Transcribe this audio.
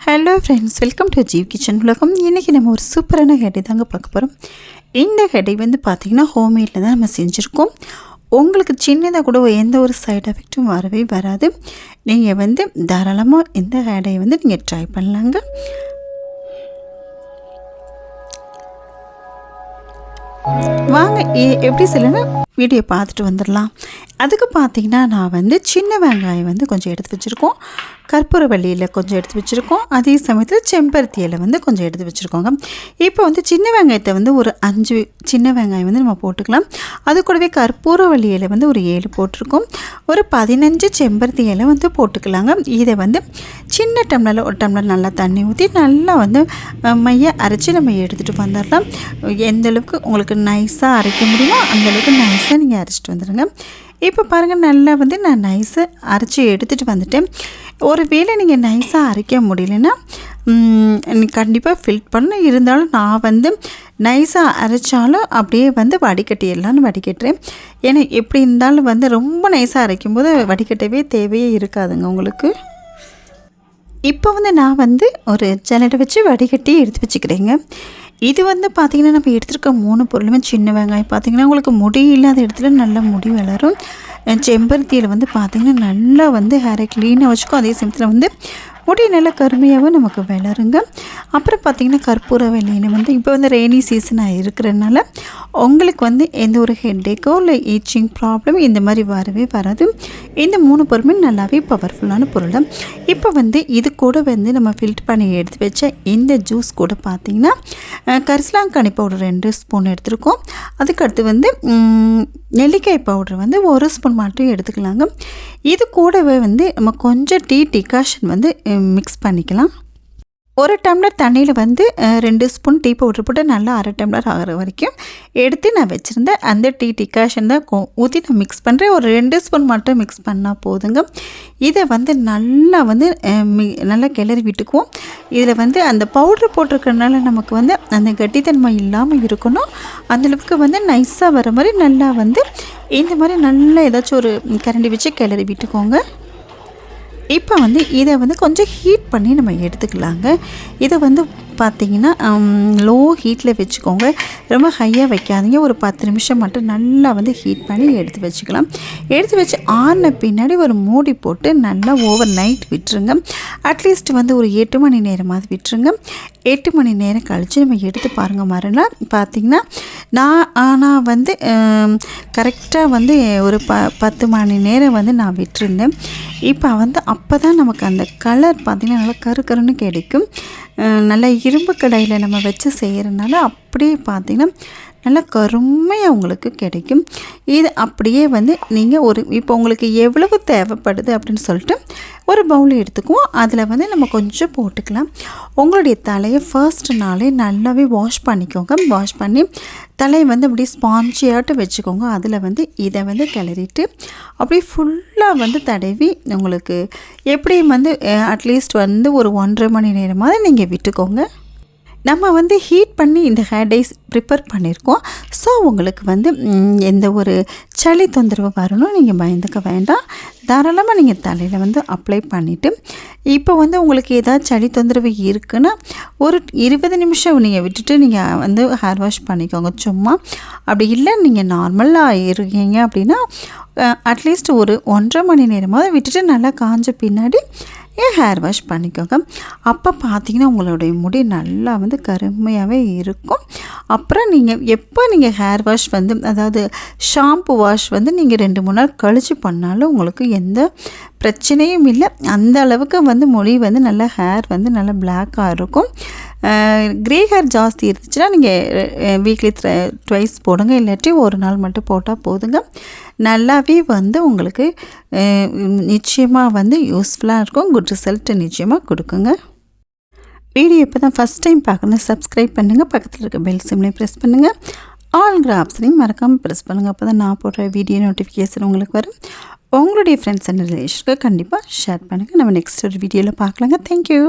Hello friends welcome to Jeev kitchen உலகம் இன்றைக்கி நம்ம ஒரு சூப்பரான ஹெடை தாங்க பார்க்க போகிறோம் இந்த ஹெடை வந்து பார்த்திங்கன்னா ஹோம்மேடில் தான் நம்ம செஞ்சுருக்கோம். உங்களுக்கு சின்னதாக கூட எந்த ஒரு சைட் எஃபெக்ட்டும் வரவே வராது. நீங்கள் வந்து தாராளமாக இந்த ஹேடையை வந்து நீங்கள் ட்ரை பண்ணலாங்க. வாங்க எப்படி சொல்லுங்கள் வீடியோ பார்த்துட்டு வந்துடலாம். அதுக்கு பார்த்தீங்கன்னா நான் வந்து சின்ன வெங்காயம் வந்து கொஞ்சம் எடுத்து வச்சுருக்கோம். கற்பூரவள்ளியில் கொஞ்சம் எடுத்து வச்சுருக்கோம். அதே சமயத்தில் செம்பருத்தி இலை வந்து கொஞ்சம் எடுத்து வச்சுருக்கோங்க. இப்போ வந்து சின்ன வெங்காயத்தை வந்து ஒரு அஞ்சு சின்ன வெங்காயம் வந்து நம்ம போட்டுக்கலாம். அது கூடவே கற்பூரவள்ளி இலை வந்து ஒரு ஏழு போட்டிருக்கோம். ஒரு பதினஞ்சு செம்பருத்தி இலை வந்து போட்டுக்கலாங்க. இதை வந்து சின்ன டம்ளரில் ஒரு டம்ளர் நல்லா தண்ணி ஊற்றி நல்லா வந்து மைய அரைச்சி நம்ம எடுத்துகிட்டு வந்துடலாம். எந்த அளவுக்கு உங்களுக்கு நைஸாக அரைக்க முடியுமோ அந்த அளவுக்கு நைஸாக நீங்கள் அரைச்சிட்டு வந்துடுங்க இப்போ பாருங்கள் நல்லா வந்து நான் நைஸாக அரைச்சி எடுத்துகிட்டு வந்துட்டேன். ஒரு வேளை நீங்கள் நைஸாக அரைக்க முடியலன்னா கண்டிப்பாக ஃபில் பண்ண. இருந்தாலும் நான் வந்து நைஸாக அரைச்சாலும் அப்படியே வந்து வடிகட்டிடலான்னு வடிகட்டுறேன். ஏன்னா எப்படி இருந்தாலும் வந்து ரொம்ப நைஸாக அரைக்கும்போது வடிகட்டவே தேவையே இருக்காதுங்க உங்களுக்கு. இப்போ வந்து நான் வந்து ஒரு ஜல்லடை வச்சு வடிகட்டி எடுத்து வச்சுக்கிறேங்க. இது வந்து பார்த்திங்கன்னா நம்ம எடுத்துருக்க மூணு பொருளுமே சின்ன வெங்காயம். பார்த்திங்கன்னா உங்களுக்கு முடி இல்லாத இடத்துல நல்ல முடி வளரும். செம்பருத்தியில் வந்து பார்த்திங்கன்னா நல்லா வந்து ஹேரை க்ளீனாக வச்சுக்கும். அதே சமயத்தில் வந்து முடி நல்லா கருமையாகவும் நமக்கு வளருங்க. அப்புறம் பார்த்திங்கன்னா கற்பூர வெள்ளையின வந்து இப்போ வந்து ரெய்னி சீசனாக இருக்கிறதுனால உங்களுக்கு வந்து எந்த ஒரு ஹெட்டேக்கோ இல்லை ஈச்சிங் ப்ராப்ளம் இந்த மாதிரி வரவே வராது. இந்த மூணு பொருளுமே நல்லாவே பவர்ஃபுல்லான பொருள் தான். இப்போ வந்து இது கூட வந்து நம்ம ஃபில்ட் பண்ணி எடுத்து வச்ச இந்த ஜூஸ் கூட பார்த்திங்கன்னா கரிசலாங்கண்ணி பவுடர் ரெண்டு ஸ்பூன் எடுத்துருக்கோம். அதுக்கடுத்து வந்து நெல்லிக்காய் பவுடர் வந்து ஒரு ஸ்பூன் மட்டும் எடுத்துக்கலாங்க. இது கூடவே வந்து நம்ம கொஞ்சம் டீ டிகாஷன் வந்து மிக்ஸ் பண்ணிக்கலாம். ஒரு டம்ளர் தண்ணியில் வந்து ரெண்டு ஸ்பூன் டீ பவுடர் போட்டு நல்லா அரை டம்ளர் ஆகிற வரைக்கும் எடுத்து நான் வச்சுருந்தேன் அந்த டீ டிகாஷன் தான் கொ- ஊற்றி நான் மிக்ஸ் பண்ணுறேன் ஒரு ரெண்டு ஸ்பூன் மட்டும் மிக்ஸ் பண்ணால் போதுங்க. இதை வந்து நல்லா வந்து மி- நல்லா கிளறி விட்டுக்குவோம். இதில் வந்து அந்த பவுடர் போட்டிருக்கறனால நமக்கு வந்து அந்த கட்டித்தன்மை இல்லாமல் இருக்கணும். அந்தளவுக்கு வந்து நைஸாக வர மாதிரி நல்லா வந்து இந்த மாதிரி நல்லா ஏதாச்சும் ஒரு கரண்டி வச்சு கிளறி விட்டுக்கோங்க. இப்போ வந்து இதை வந்து கொஞ்சம் ஹீட் பண்ணி நம்ம எடுத்துக்கலாங்க. இதை வந்து பார்த்தீங்கன்னா லோ ஹீட்டில் வச்சுக்கோங்க. ரொம்ப ஹையாக வைக்காதீங்க. ஒரு பத்து நிமிஷம் மட்டும் நல்லா வந்து ஹீட் பண்ணி எடுத்து வச்சுக்கலாம். எடுத்து வச்சு ஆறின பின்னாடி ஒரு மூடி போட்டு நல்லா ஓவர் நைட் விட்டுருங்க அட்லீஸ்ட் வந்து ஒரு எட்டு மணி நேரமாவது விட்டுருங்க. எட்டு மணி நேரம் கழித்து நம்ம எடுத்து பாருங்கள் மறுநாள் பார்த்தீங்கன்னா நான் ஆனால் வந்து கரெக்டாக வந்து ஒரு ப பத்து மணி நேரம் வந்து நான் விட்டுருந்தேன். இப்போ வந்து அப்போ தான் நமக்கு அந்த கலர் பார்த்திங்கன்னா நல்லா கரு கருன்னு கிடைக்கும். நல்லா இரும்பு கடையில் நம்ம வச்சு செய்கிறனால அப்படியே பார்த்திங்கன்னா நல்லா கருமையாக உங்களுக்கு கிடைக்கும். இது அப்படியே வந்து நீங்கள் ஒரு இப்போ உங்களுக்கு எவ்வளவு தேவைப்படுது அப்படின்னு சொல்லிட்டு ஒரு பவுல் எடுத்துக்குவோம். அதில் வந்து நம்ம கொஞ்சம் போட்டுக்கலாம். உங்களுடைய தலையை ஃபர்ஸ்ட் நாளே நல்லாவே வாஷ் பண்ணிக்கோங்க. வாஷ் பண்ணி தலையை வந்து அப்படியே ஸ்பாஞ்சியாட்டு வச்சுக்கோங்க. அதில் வந்து இதை வந்து கிளறிட்டு அப்படியே ஃபுல்லாக வந்து தடவி உங்களுக்கு எப்படியும் வந்து அட்லீஸ்ட் வந்து ஒரு ஒன்றரை மணி நேரமாவது நீங்கள் விட்டுக்கோங்க. நம்ம வந்து ஹீட் பண்ணி இந்த ஹேர் டைஸ் ப்ரிப்பேர் பண்ணியிருக்கோம் ஸோ உங்களுக்கு வந்து எந்த ஒரு சளி தொந்தரவு வரணும் நீங்கள் பயந்துக்க வேண்டாம். தாராளமாக நீங்கள் தலையில் வந்து அப்ளை பண்ணிவிட்டு இப்போ வந்து உங்களுக்கு ஏதாவது சளி தொந்தரவு இருக்குன்னா ஒரு இருபது நிமிஷம் நீங்கள் விட்டுட்டு நீங்கள் வந்து ஹேர் வாஷ் பண்ணிக்கோங்க சும்மா. அப்படி இல்லை நீங்கள் நார்மலாக இருக்கீங்க அப்படின்னா அட்லீஸ்ட் ஒரு ஒன்றரை மணி நேரமாவது விட்டுட்டு நல்லா காஞ்ச பின்னாடி ஏன் ஹேர் வாஷ் பண்ணிக்கோங்க? அப்போ பார்த்தீங்கன்னா உங்களுடைய முடி நல்லா வந்து கருமையாகவே இருக்கும். அப்புறம் நீங்கள் எப்போ நீங்கள் ஹேர் வாஷ் வந்து அதாவது ஷாம்பு வாஷ் வந்து நீங்கள் ரெண்டு மூணு நாள் கழித்து பண்ணாலும் உங்களுக்கு எந்த பிரச்சனையும் இல்லை. அந்த அளவுக்கு வந்து மொழி வந்து நல்லா ஹேர் வந்து நல்லா பிளாக்காக இருக்கும். க்ரே ஹேர் ஜாஸ்தி இருந்துச்சுன்னா நீங்கள் வீக்லி ட்வைஸ் போடுங்க. இல்லாட்டி ஒரு நாள் மட்டும் போட்டால் போதுங்க. நல்லாவே வந்து உங்களுக்கு நிச்சயமாக வந்து யூஸ்ஃபுல்லாக இருக்கும். குட் ரிசல்ட்டு நிச்சயமாக கொடுக்குங்க. வீடியோ இப்போ தான் ஃபஸ்ட் டைம் பார்க்கணும் சப்ஸ்கிரைப் பண்ணுங்கள் பக்கத்தில் இருக்க பெல் சிம்லையும் ப்ரெஸ் பண்ணுங்கள் ஆல்ங்கிற ஆப்ஷனையும் மறக்காமல் ப்ரெஸ் பண்ணுங்கள் அப்போ தான் நான் போடுற வீடியோ நோட்டிஃபிகேஷன் உங்களுக்கு வரும். உங்களுடைய ஃப்ரெண்ட்ஸ் அண்ட் ரிலேஷனுக்கு கண்டிப்பாக ஷேர் பண்ணுங்கள் நம்ம நெக்ஸ்ட் ஒரு வீடியோவில் பார்க்கலாங்க. தேங்க்யூ